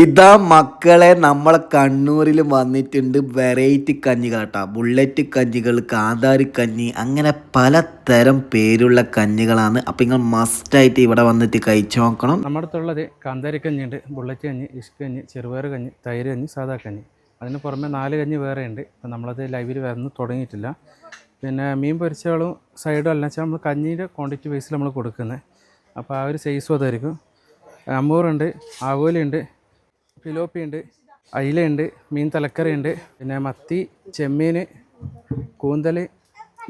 ഇതാ മക്കളെ നമ്മളെ കണ്ണൂരിൽ വന്നിട്ടുണ്ട് വെറൈറ്റി കഞ്ഞികൾ കേട്ടോ. ബുള്ളറ്റ് കഞ്ഞികൾ കാന്താരി കഞ്ഞി അങ്ങനെ പലതരം പേരുള്ള കഞ്ഞികളാണ്. അപ്പം നിങ്ങൾ മസ്റ്റായിട്ട് ഇവിടെ വന്നിട്ട് കഴിച്ചു നോക്കണം. നമ്മുടെ അടുത്തുള്ളത് കാന്താരി കഞ്ഞിയുണ്ട് ബുള്ളറ്റ് കഞ്ഞി ഇഷ്ക കഞ്ഞി ചെറുപയർ കഞ്ഞി തൈര് കഞ്ഞി സാധാ കഞ്ഞി. അതിന് പുറമെ നാല് കഞ്ഞി വേറെ ഉണ്ട് അപ്പം നമ്മളത് ലൈവിൽ വരുന്നു തുടങ്ങിയിട്ടില്ല. പിന്നെ മീൻ പൊരിച്ചകളും സൈഡും അല്ല. വെച്ചാൽ നമ്മൾ കഞ്ഞീന്റെ ക്വാണ്ടിറ്റി ബേസിൽ നമ്മൾ കൊടുക്കുന്നത് അപ്പോൾ ആ ഒരു സൈസും അതായിരിക്കും. അമ്മൂറുണ്ട് ആവോലിയുണ്ട് ഫിലോപ്പി ഉണ്ട് അയിലയുണ്ട് മീൻ തലക്കറിയുണ്ട് പിന്നെ മത്തി ചെമ്മീൻ കൂന്തൽ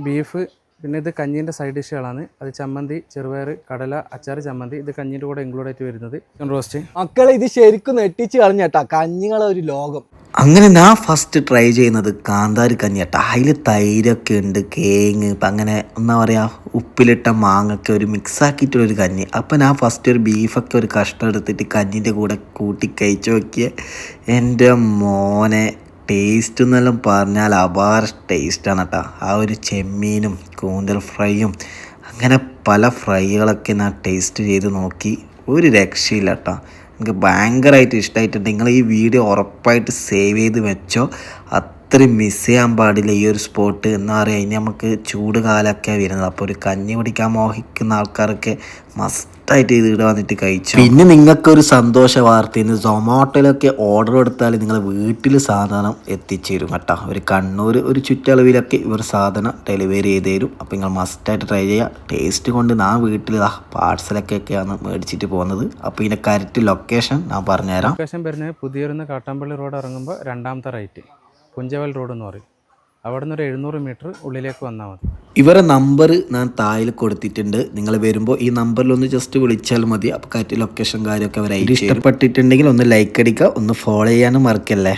ബീഫ് പിന്നെ ഇത് കഞ്ഞീന്റെ സൈഡ് ഡിഷുകളാണ്. അത് ചമ്മന്തി ചെറുപയർ കടല അച്ചാർ ചമ്മന്തി ഇത് കഞ്ഞീന്റെ കൂടെ ഇൻക്ലൂഡ് ആയിട്ട് വരുന്നത്. റോസ്റ്റ് മക്കളെ ഇത് ശരിക്കും നെട്ടിച്ച് കളഞ്ഞേട്ടാ കഞ്ഞികളെ ഒരു ലോകം. അങ്ങനെ ഞാൻ ഫസ്റ്റ് ട്രൈ ചെയ്യുന്നത് കാന്താരി കഞ്ഞിട്ട അതിൽ തൈരൊക്കെ ഉണ്ട് കേങ്ങ് ഇപ്പം അങ്ങനെ എന്താ പറയുക ഉപ്പിലിട്ട മാങ്ങൊക്കെ ഒരു മിക്സ് ആക്കിയിട്ടുള്ളൊരു കഞ്ഞി. അപ്പം ഞാൻ ഫസ്റ്റ് ഒരു ബീഫൊക്കെ ഒരു കഷ്ണം എടുത്തിട്ട് കഞ്ഞിന്റെ കൂടെ കൂട്ടി കഴിച്ചു നോക്കിയ. എന്റെ മോനെ ടേസ്റ്റ് എന്നെല്ലാം പറഞ്ഞാൽ അപാര ടേസ്റ്റാണ് കേട്ടോ ആ ഒരു ചെമ്മീനും കൂന്തൽ ഫ്രൈയും അങ്ങനെ പല ഫ്രൈകളൊക്കെ ഞാൻ ടേസ്റ്റ് ചെയ്ത് നോക്കി. ഒരു രക്ഷയില്ല കേട്ടോ എനിക്ക് ഭയങ്കരമായിട്ട് ഇഷ്ടമായിട്ടുണ്ട് നിങ്ങൾ ഈ വീഡിയോ ഉറപ്പായിട്ട് സേവ് ചെയ്ത് വെച്ചോ. അത്രയും മിസ് ചെയ്യാൻ പാടില്ല ഈ ഒരു സ്പോട്ട് എന്ന് പറയുക ഇനി നമുക്ക് ചൂട് കാലമൊക്കെ വരുന്നത്. അപ്പോൾ ഒരു കഞ്ഞി കുടിക്കാൻ മോഹിക്കുന്ന ആൾക്കാരൊക്കെ മസ്റ്റായിട്ട് ഇത് ഇവിടെ വന്നിട്ട് കഴിച്ചു. പിന്നെ നിങ്ങൾക്കൊരു സന്തോഷ വാർത്ത. ഇന്ന് സൊമാറ്റോയിലൊക്കെ ഓർഡർ കൊടുത്താൽ നിങ്ങൾ വീട്ടിൽ സാധനം എത്തിച്ചേരും കേട്ടോ. ഒരു കണ്ണൂർ ഒരു ചുറ്റളവിലൊക്കെ ഇവർ സാധനം ഡെലിവറി ചെയ്ത് തരും. അപ്പോൾ നിങ്ങൾ മസ്റ്റായിട്ട് ട്രൈ ചെയ്യുക. ടേസ്റ്റ് കൊണ്ട് ഞാൻ വീട്ടിൽ പാർസലൊക്കെ ഒക്കെയാണ് മേടിച്ചിട്ട് പോകുന്നത്. അപ്പോൾ ഇതിന്റെ കറക്റ്റ് ലൊക്കേഷൻ ഞാൻ പറഞ്ഞുതരാം. ലൊക്കേഷൻ വരുന്നത് പുതിയൊരു കാട്ടാമ്പള്ളി റോഡ് ഇറങ്ങുമ്പോൾ രണ്ടാമത്തെ റൈറ്റ് പുഞ്ചവൽ റോഡ് എന്ന് പറയും. അവിടെ നിന്ന് ഒരു എഴുന്നൂറ് മീറ്റർ ഉള്ളിലേക്ക് വന്നാൽ മതി. ഇവരെ നമ്പർ ഞാൻ താഴെ കൊടുത്തിട്ടുണ്ട്. നിങ്ങൾ വരുമ്പോൾ ഈ നമ്പറിൽ ഒന്ന് ജസ്റ്റ് വിളിച്ചാൽ മതി. അപ്പോൾ കറക്റ്റ് ലൊക്കേഷൻ കാര്യമൊക്കെ അവർ ഇഷ്ടപ്പെട്ടിട്ടുണ്ടെങ്കിൽ ഒന്ന് ലൈക്ക് അടിക്കുക. ഒന്ന് ഫോളോ ചെയ്യാനും മറക്കല്ലേ?